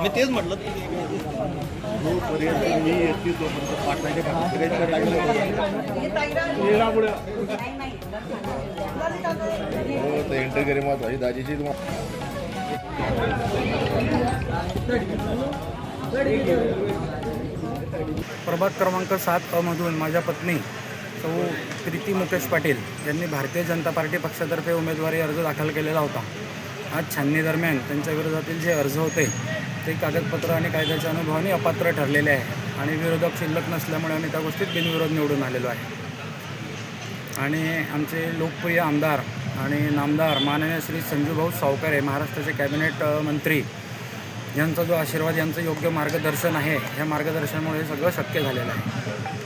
मी तेच म्हटलं. जोपर्यंत मी येते तोपर्यंत पाटणाच्या लागलं. हो तर एंट्री करी महत्वाची दाजीची प्रभाग क्रमांक सात अमधून माझ्या पत्नी सौ प्रीती मुकेश पाटील यांनी भारतीय जनता पार्टी पक्षातर्फे उमेदवारी अर्ज दाखल केलेला होता. आज छाननीदरम्यान त्यांच्याविरोधातील त्यांच्या विरोधातील जे अर्ज होते ते कागदपत्र आणि कायद्याच्या अनुभवाने अपात्र ठरलेले आहे आणि विरोधक शिल्लक नसल्यामुळे आम्ही त्या गोष्टीत बिनविरोध निवडून आलेलो आहे. आणि आमचे लोकप्रिय आमदार आणि नामदार माननीय श्री संजूभाऊ सावकारे महाराष्ट्राचे कॅबिनेट मंत्री यांचा जो आशीर्वाद यांचं योग्य मार्गदर्शन आहे ह्या मार्गदर्शनामुळे सगळं शक्य झालेलं आहे.